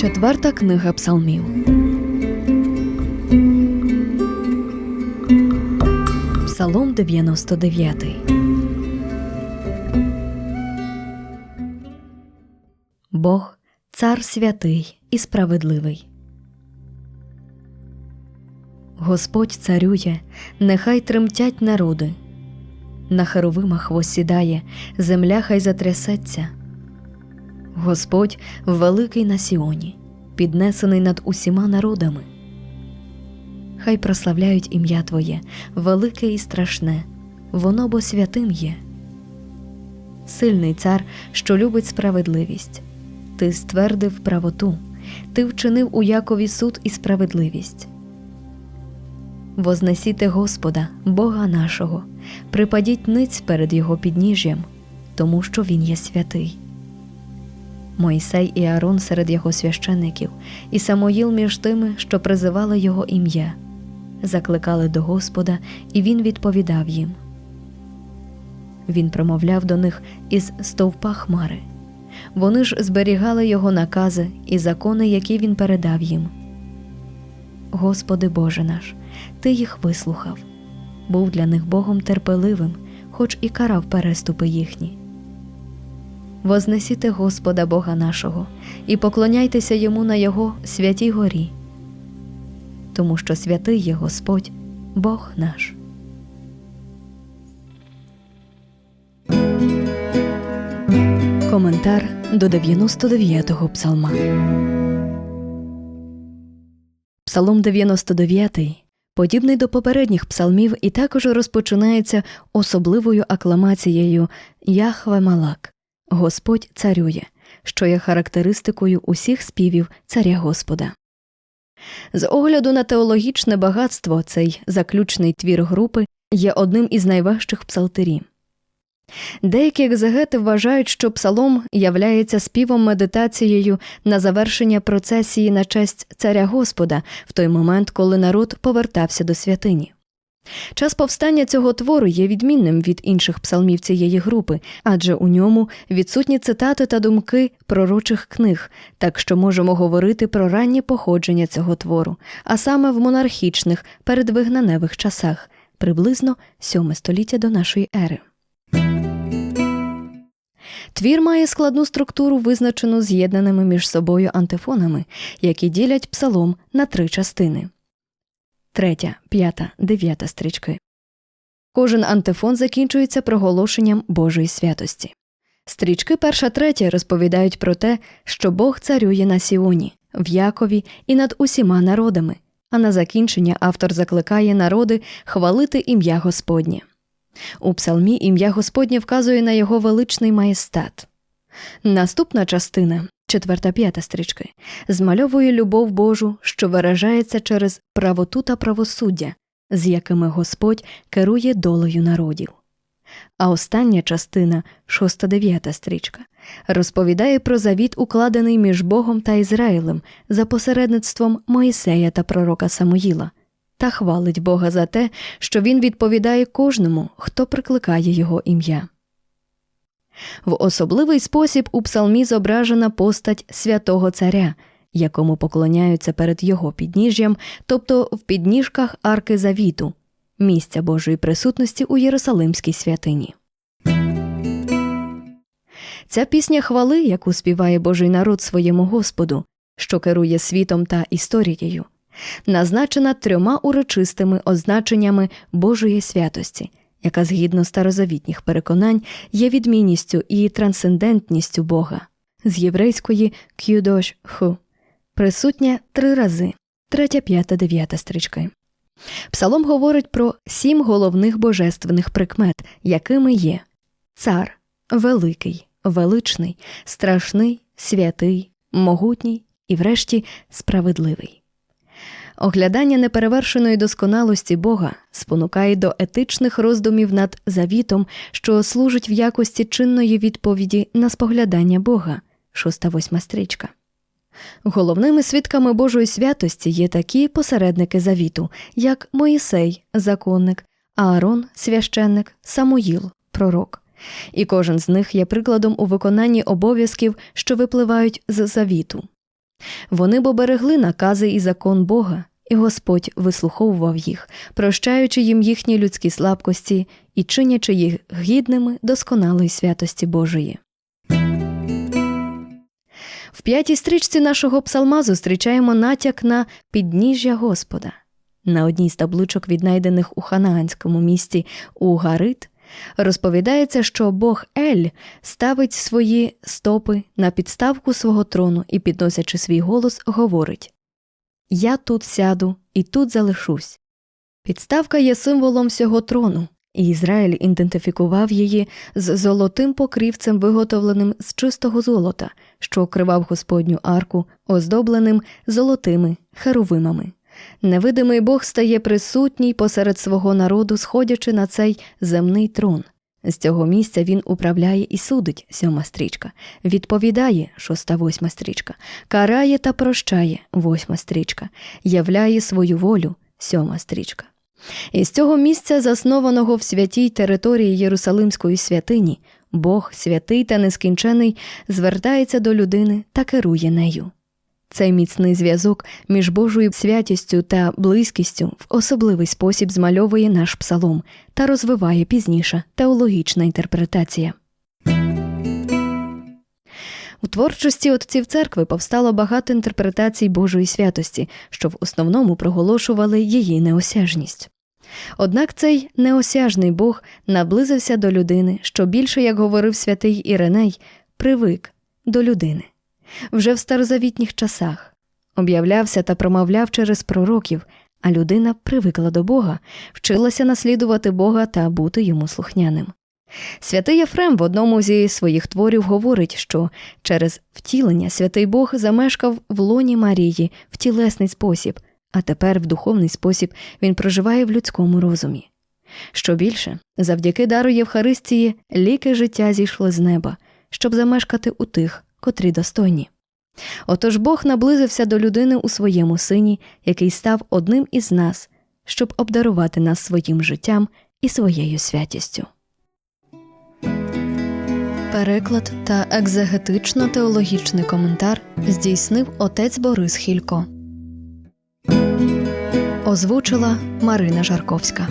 Четверта книга псалмів. Псалом 99. Бог цар святий і справедливий. Господь царює, нехай тремтять народи. На херовимах восідає, земля хай затрясеться. Господь великий на Сіоні, піднесений над усіма народами. Хай прославляють ім'я Твоє, велике і страшне, воно бо святим є. Сильний цар, що любить справедливість, ти ствердив правоту, ти вчинив у Якові суд і справедливість. Вознесіте Господа, Бога нашого, припадіть ниць перед Його підніжжям, тому що Він є святий. Мойсей і Аарон серед його священиків, і Самоїл між тими, що призивали його ім'я, закликали до Господа, і він відповідав їм. Він промовляв до них із стовпа хмари. Вони ж зберігали його накази і закони, які він передав їм. Господи Боже наш, Ти їх вислухав, був для них Богом терпеливим, хоч і карав переступи їхні. Вознесіте Господа Бога нашого і поклоняйтеся йому на Його святій горі, тому що святий є Господь, Бог наш. Коментар до 99-го псалма. Псалом 99, подібний до попередніх псалмів, і також розпочинається особливою акламацією Яхве Малак. Господь царює, що є характеристикою усіх співів царя Господа. З огляду на теологічне багатство цей заключний твір групи є одним із найважчих псалтерів. Деякі екзегети вважають, що псалом являється співом медитацією на завершення процесії на честь царя Господа в той момент, коли народ повертався до святині. Час повстання цього твору є відмінним від інших псалмів цієї групи, адже у ньому відсутні цитати та думки пророчих книг, так що можемо говорити про раннє походження цього твору, а саме в монархічних передвигнаневих часах, приблизно 7 століття до нашої ери. Твір має складну структуру, визначену з'єднаними між собою антифонами, які ділять псалом на три частини третя, п'ята, дев'ята стрічки. Кожен антифон закінчується проголошенням Божої святості. Стрічки перша третя розповідають про те, що Бог царює на Сіоні, в Якові і над усіма народами, а на закінчення автор закликає народи хвалити ім'я Господнє. У псалмі ім'я Господнє вказує на його величний маєстат. Наступна частина четверта п'ята стрічки, змальовує любов Божу, що виражається через правоту та правосуддя, з якими Господь керує долею народів. А остання частина, шоста дев'ята стрічка, розповідає про завіт, укладений між Богом та Ізраїлем за посередництвом Моїсея та пророка Самоїла, та хвалить Бога за те, що він відповідає кожному, хто прикликає його ім'я. В особливий спосіб у псалмі зображена постать святого царя, якому поклоняються перед його підніжжям, тобто в підніжках арки завіту, місця Божої присутності у Єрусалимській святині. Ця пісня хвали, яку співає Божий народ своєму Господу, що керує світом та історією, назначена трьома урочистими означеннями Божої святості, яка згідно старозавітніх переконань є відмінністю і трансцендентністю Бога з єврейської кюдош ху, присутня три рази, третя, п'ята, дев'ята стрічки. Псалом говорить про сім головних божественних прикмет, якими є цар, великий, величний, страшний, святий, могутній і, врешті, справедливий. Оглядання неперевершеної досконалості Бога спонукає до етичних роздумів над завітом, що служить в якості чинної відповіді на споглядання Бога, шоста восьма стрічка. Головними свідками Божої святості є такі посередники завіту, як Моїсей, законник, Аарон, священник, Самуїл, пророк. І кожен з них є прикладом у виконанні обов'язків, що випливають з завіту. Вони бо берегли накази і закон Бога, і Господь вислуховував їх, прощаючи їм їхні людські слабкості і чинячи їх гідними досконалої святості Божої. В п'ятій стрічці нашого псалма зустрічаємо натяк на підніжжя Господа. На одній з табличок, віднайдених у ханаанському місті Угарит, розповідається, що Бог Ель ставить свої стопи на підставку свого трону і, підносячи свій голос, говорить Я тут сяду і тут залишусь. Підставка є символом всього трону, і Ізраїль ідентифікував її з золотим покрівцем, виготовленим з чистого золота, що окривав Господню арку, оздобленим золотими херовимами. Невидимий Бог стає присутній посеред свого народу, сходячи на цей земний трон. З цього місця він управляє і судить сьома стрічка, відповідає шоста восьма стрічка, карає та прощає восьма стрічка, являє свою волю сьома стрічка. І з цього місця, заснованого в святій території Єрусалимської святині, Бог, святий та нескінчений, звертається до людини та керує нею. Цей міцний зв'язок між Божою святістю та близькістю в особливий спосіб змальовує наш псалом та розвиває пізніше теологічна інтерпретація. У творчості отців церкви повстало багато інтерпретацій Божої святості, що в основному проголошували її неосяжність. Однак цей неосяжний Бог наблизився до людини, що більше, як говорив святий Іреней, привик до людини. Вже в старозавітніх часах об'являвся та промовляв через пророків, а людина привикла до Бога, вчилася наслідувати Бога та бути йому слухняним. Святий Єфрем в одному зі своїх творів говорить, що через втілення святий Бог замешкав в лоні Марії в тілесний спосіб, а тепер в духовний спосіб він проживає в людському розумі. Що більше, завдяки дару Євхаристії ліки життя зійшли з неба, щоб замешкати у тих, котрі достойні. Отож Бог наблизився до людини у своєму сині, який став одним із нас, щоб обдарувати нас своїм життям і своєю святістю. Переклад та екзегетично-теологічний коментар здійснив отець Борис Хілько. Озвучила Марина Жарковська.